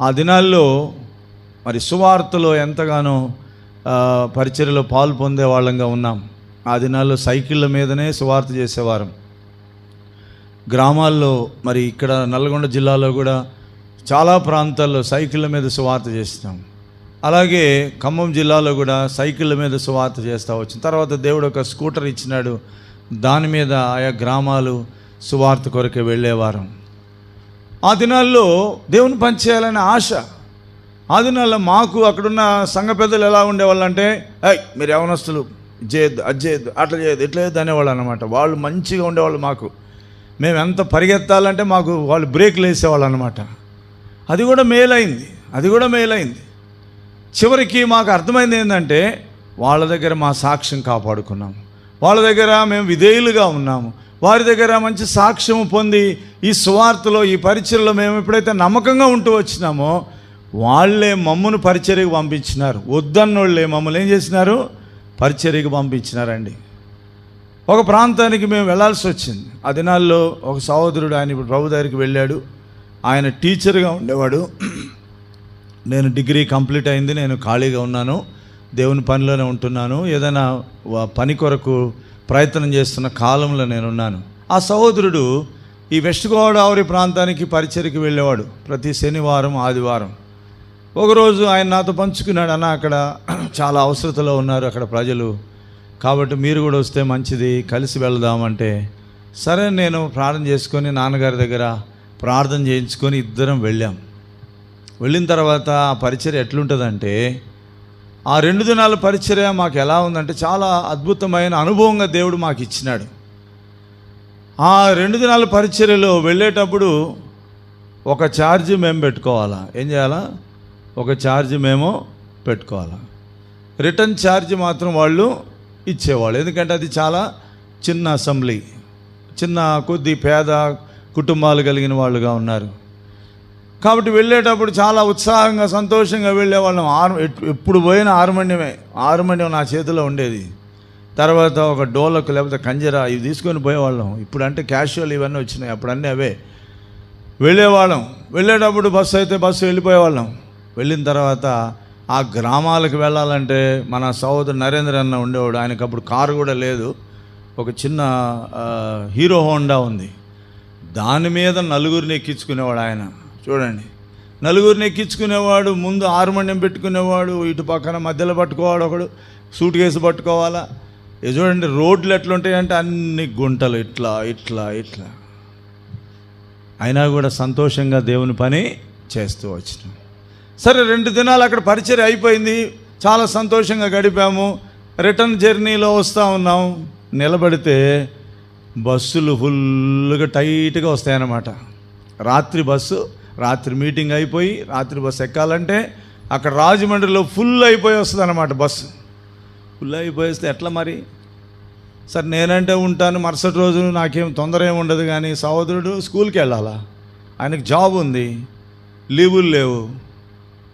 ఆ దినాల్లో మరి సువార్తలో ఎంతగానో పరిచర్లో పాలు పొందే వాళ్ళంగా ఉన్నాం. ఆ దినాల్లో సైకిళ్ళ మీదనే సువార్త చేసేవారం. గ్రామాల్లో మరి ఇక్కడ నల్గొండ జిల్లాలో కూడా చాలా ప్రాంతాల్లో సైకిళ్ళ మీద సువార్త చేస్తాం. అలాగే ఖమ్మం జిల్లాలో కూడా సైకిళ్ళ మీద సువార్త చేస్తూ వచ్చిన తర్వాత దేవుడు ఒక స్కూటర్ ఇచ్చినాడు. దాని మీద ఆయా గ్రామాలు సువార్త కొరకే వెళ్ళేవారం. ఆ దినాల్లో దేవుని పని చేయాలనే ఆశ. ఆ దినాల్లో మాకు అక్కడున్న సంఘ పెద్దలు ఎలా ఉండేవాళ్ళు అంటే అయ్ మీరు యవనస్తులు చేయొద్దు అది చేయొద్దు అట్లా చేయొద్దు ఇట్లా చేయొద్దు అనేవాళ్ళు అనమాట వాళ్ళు మంచిగా ఉండేవాళ్ళు మాకు. మేము ఎంత పరిగెత్తాలంటే మాకు వాళ్ళు బ్రేక్లు వేసేవాళ్ళు అనమాట అది కూడా మేలైంది అది కూడా మేలైంది. చివరికి మాకు అర్థమైంది ఏంటంటే వాళ్ళ దగ్గర మా సాక్ష్యం కాపాడుకున్నాము. వాళ్ళ దగ్గర మేము విధేయులుగా ఉన్నాము. వారి దగ్గర మంచి సాక్ష్యం పొంది ఈ సువార్తలో ఈ పరిచయలో మేము ఎప్పుడైతే నమ్మకంగా ఉంటూ వచ్చినామో వాళ్ళే మమ్మను పరిచర్యకు పంపించినారు. వద్దన్నోళ్ళే మమ్మల్ని ఏం చేసినారు? పరిచర్యకు పంపించినారండి. ఒక ప్రాంతానికి మేము వెళ్ళాల్సి వచ్చింది. ఆ దినాల్లో ఒక సహోదరుడు ఆయన ఇప్పుడు ప్రభు దగ్గరికి వెళ్ళాడు. ఆయన టీచర్గా ఉండేవాడు. నేను డిగ్రీ కంప్లీట్ అయింది. నేను ఖాళీగా ఉన్నాను. దేవుని పనిలోనే ఉంటున్నాను. ఏదైనా పని కొరకు ప్రయత్నం చేస్తున్న కాలంలో నేను ఉన్నాను ఆ సహోదరుడు ఈ వెస్ట్ గోదావరి ప్రాంతానికి పరిచయకి వెళ్ళేవాడు ప్రతి శనివారం ఆదివారం. ఒకరోజు ఆయన నాతో పంచుకున్నాడు అన్న అక్కడ చాలా అవసరతలో ఉన్నారు అక్కడ ప్రజలు. కాబట్టి మీరు కూడా వస్తే మంచిది కలిసి వెళదామంటే సరే నేను ప్రార్థన చేసుకొని నాన్నగారి దగ్గర ప్రార్థన చేయించుకొని ఇద్దరం వెళ్ళాం. వెళ్ళిన తర్వాత ఆ పరిచయం ఎట్లుంటుందంటే ఆ రెండు దినాల పరిచర్య మాకు ఎలా ఉందంటే చాలా అద్భుతమైన అనుభవంగా దేవుడు మాకు ఇచ్చినాడు. ఆ రెండు దినాల పరిచర్యలో వెళ్ళేటప్పుడు ఒక ఛార్జ్ మేము పెట్టుకోవాలా? ఏం చేయాలా? ఒక ఛార్జ్ మేము పెట్టుకోవాలా? రిటర్న్ ఛార్జ్ మాత్రం వాళ్ళు ఇచ్చేవాళ్ళు. ఎందుకంటే అది చాలా చిన్న అసెంబ్లీ చిన్న కొద్ది పేద కుటుంబాలు కలిగిన వాళ్ళుగా ఉన్నారు. కాబట్టి వెళ్ళేటప్పుడు చాలా ఉత్సాహంగా సంతోషంగా వెళ్ళేవాళ్ళం. ఆరు ఎప్పుడు పోయినా ఆరుమణ్యమే. ఆరుమణ్యం నా చేతిలో ఉండేది. తర్వాత ఒక డోలకు లేకపోతే కంజరా ఇవి తీసుకొని పోయేవాళ్ళం. ఇప్పుడు అంటే క్యాషువల్ ఇవన్నీ వచ్చినాయి. అప్పుడు అన్నీ అవే. వెళ్ళేవాళ్ళం. వెళ్ళేటప్పుడు బస్సు అయితే బస్సు వెళ్ళిపోయేవాళ్ళం. వెళ్ళిన తర్వాత ఆ గ్రామాలకు వెళ్ళాలంటే మన సహోదరు నరేంద్ర అన్న ఉండేవాడు. ఆయనకు అప్పుడు కారు కూడా లేదు. ఒక చిన్న హీరో హోండా ఉంది. దాని మీద నలుగురిని ఎక్కించుకునేవాడు ఆయన. చూడండి. నలుగురిని ఎక్కించుకునేవాడు ముందు హార్మోనియం పెట్టుకునేవాడు ఇటు పక్కన మధ్యలో పట్టుకోవాడు ఒకడు సూట్ కేసు పట్టుకోవాలా? ఇది చూడండి రోడ్లు ఎట్లుంటాయంటే అన్ని గుంటలు ఇట్లా ఇట్లా ఇట్లా. అయినా కూడా సంతోషంగా దేవుని పని చేస్తూ వచ్చినాం. సరే రెండు దినాలు అక్కడ పరిచయం అయిపోయింది. చాలా సంతోషంగా గడిపాము. రిటర్న్ జర్నీలో వస్తూ ఉన్నాం. నిలబడితే బస్సులు ఫుల్గా టైట్గా వస్తాయన్నమాట. రాత్రి బస్సు రాత్రి మీటింగ్ అయిపోయి రాత్రి బస్సు ఎక్కాలంటే అక్కడ రాజమండ్రిలో ఫుల్ అయిపోయి వస్తుంది అనమాట బస్సు ఫుల్ అయిపోయి వస్తే ఎట్లా మరి? సరే నేనంటే ఉంటాను మరుసటి రోజు నాకేం తొందర ఏమి ఉండదు కానీ సహోదరుడు స్కూల్కి వెళ్ళాలా? ఆయనకు జాబ్ ఉంది లీవులు లేవు.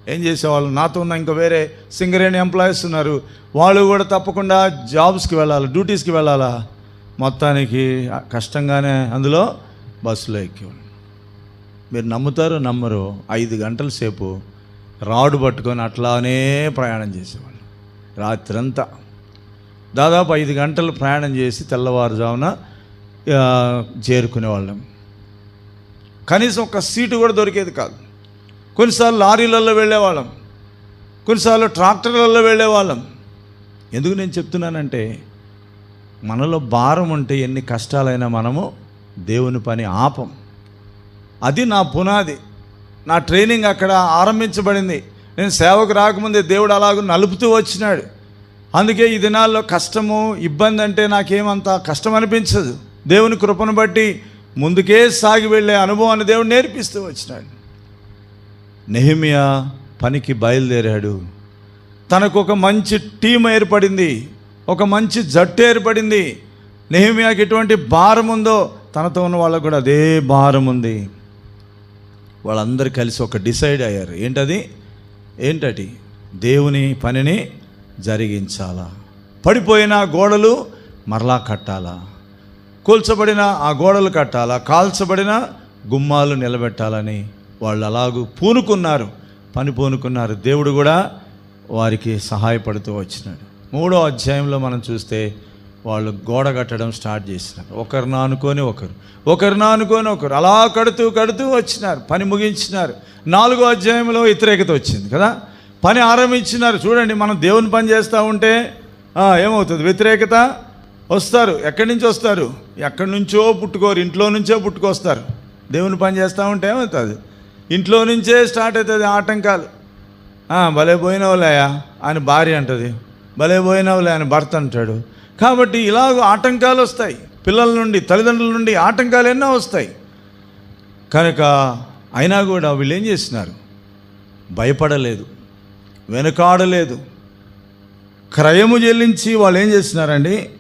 ఏం చేసేవాళ్ళు? నాతో ఉన్న ఇంకా వేరే సింగరేణి ఎంప్లాయీస్ ఉన్నారు. వాళ్ళు కూడా తప్పకుండా జాబ్స్కి వెళ్ళాలి డ్యూటీస్కి వెళ్ళాలా? మొత్తానికి కష్టంగానే అందులో బస్సులో ఎక్కేవాళ్ళు. మీరు నమ్ముతారో నమ్మరు ఐదు గంటల సేపు రాడు పట్టుకొని అట్లానే ప్రయాణం చేసేవాళ్ళు. రాత్రంతా. దాదాపు ఐదు గంటలు ప్రయాణం చేసి తెల్లవారుజామున చేరుకునేవాళ్ళం. కనీసం ఒక సీటు కూడా దొరికేది కాదు. కొన్నిసార్లు లారీలలో వెళ్ళేవాళ్ళం. కొన్నిసార్లు ట్రాక్టర్లలో వెళ్ళేవాళ్ళం. ఎందుకు నేను చెప్తున్నానంటే మనలో భారం ఉంటే ఎన్ని కష్టాలైనా మనము దేవుని పని ఆపం. అది నా పునాది. నా ట్రైనింగ్ అక్కడ ఆరంభించబడింది. నేను సేవకు రాకముందే దేవుడు అలాగ నలుపుతూ వచ్చినాడు. అందుకే ఈ దినాల్లో కష్టము ఇబ్బంది అంటే నాకేమంత కష్టం అనిపించదు. దేవుని కృపను బట్టి ముందుకే సాగి వెళ్ళే అనుభవాన్ని దేవుడు నేర్పిస్తూ వచ్చినాడు. నెహిమియా పనికి బయలుదేరాడు. తనకు ఒక మంచి టీం ఏర్పడింది. ఒక మంచి జట్టు ఏర్పడింది. నెహిమియాకి ఎటువంటి భారం ఉందో తనతో ఉన్న వాళ్ళకు కూడా అదే భారం ఉంది. వాళ్ళందరూ కలిసి ఒక డిసైడ్ అయ్యారు. ఏంటది? ఏంటటి దేవుని పనిని జరిగించాలా? పడిపోయిన గోడలు మరలా కట్టాలా? కూల్చబడిన ఆ గోడలు కట్టాలా? కాల్చబడిన గుమ్మాలు నిలబెట్టాలని వాళ్ళు అలాగూ పూనుకున్నారు. పని పూనుకున్నారు. దేవుడు కూడా వారికి సహాయపడుతూ వచ్చినాడు. మూడో అధ్యాయంలో మనం చూస్తే వాళ్ళు గోడ కట్టడం స్టార్ట్ చేసినారు. ఒకరిని అనుకొని ఒకరు. ఒకరిని అనుకొని ఒకరు. అలా కడుతూ కడుతూ వచ్చినారు. పని ముగించినారు. నాలుగో అధ్యాయంలో వ్యతిరేకత వచ్చింది కదా? పని ఆరంభించినారు. చూడండి మనం దేవుని పని చేస్తూ ఉంటే ఏమవుతుంది? వ్యతిరేకత వస్తారు. ఎక్కడి నుంచి వస్తారు? ఎక్కడి నుంచో పుట్టుకోరు. ఇంట్లో నుంచో పుట్టుకొస్తారు. దేవుని పని చేస్తూ ఉంటే ఏమవుతుంది? ఇంట్లో నుంచే స్టార్ట్ అవుతుంది ఆటంకాలు. భలే పోయినవులేయా అని భార్య అంటుంది. భలే పోయినవులే అని భర్త అంటాడు. కాబట్టి ఇలాగ ఆటంకాలు వస్తాయి. పిల్లల నుండి తల్లిదండ్రుల నుండి ఆటంకాలు ఎన్నో వస్తాయి. కనుక అయినా కూడా వీళ్ళు ఏం చేసినారు భయపడలేదు. వెనుకాడలేదు. క్రయము చెల్లించి వాళ్ళు ఏం చేసినారండి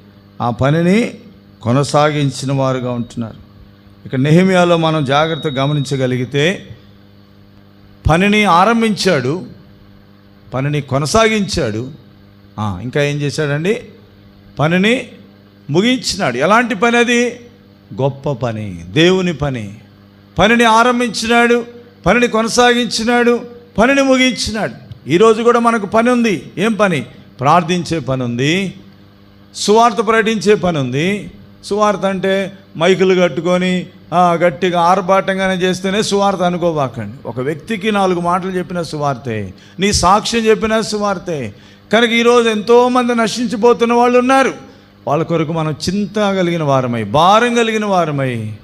ఆ పనిని కొనసాగించిన వారుగా ఉంటున్నారు. ఇక నెహిమియాలో మనం జాగ్రత్తగా గమనించగలిగితే పనిని ఆరంభించాడు పనిని కొనసాగించాడు. ఇంకా ఏం చేశాడండి? పనిని ముగించినాడు. ఎలాంటి పని అది గొప్ప పని దేవుని పని. పనిని ఆరంభించినాడు పనిని కొనసాగించినాడు పనిని ముగించినాడు. ఈరోజు కూడా మనకు పని ఉంది. ఏం పని? ప్రార్థించే పని ఉంది సువార్త ప్రకటించే పని ఉంది. సువార్త అంటే మైకులు కట్టుకొని గట్టిగా ఆర్భాటంగానే చేస్తేనే సువార్త అనుకోబాకండి. ఒక వ్యక్తికి నాలుగు మాటలు చెప్పిన సువార్తే నీ సాక్ష్యం చెప్పిన సువార్తే కనుక ఈరోజు ఎంతోమంది నశించిపోతున్న వాళ్ళు ఉన్నారు. వాళ్ళ కొరకు మనం చింత కలిగిన వారమై భారం కలిగిన వారమై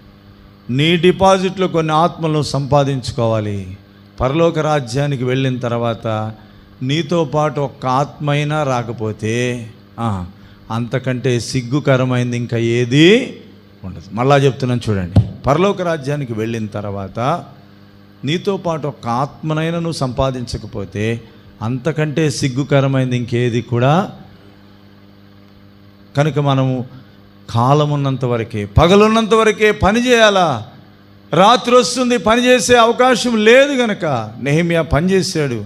నీ డిపాజిట్లో కొన్ని ఆత్మలను సంపాదించుకోవాలి. పరలోక రాజ్యానికి వెళ్ళిన తర్వాత నీతో పాటు ఒక్క ఆత్మ అయినా రాకపోతే అంతకంటే సిగ్గుకరమైంది ఇంకా ఏది ఉండదు. మళ్ళా చెప్తున్నాను చూడండి. పరలోక రాజ్యానికి వెళ్ళిన తర్వాత నీతో పాటు ఒక్క ఆత్మనైనా నువ్వు సంపాదించకపోతే అంతకంటే సిగ్గుకరమైంది ఇంకేది కూడా? కనుక మనము కాలం ఉన్నంత వరకే పగలున్నంత వరకే పని చేయాలా? రాత్రి వస్తుంది పని చేసే అవకాశం లేదు గనక. నెహిమియా పని చేశాడు.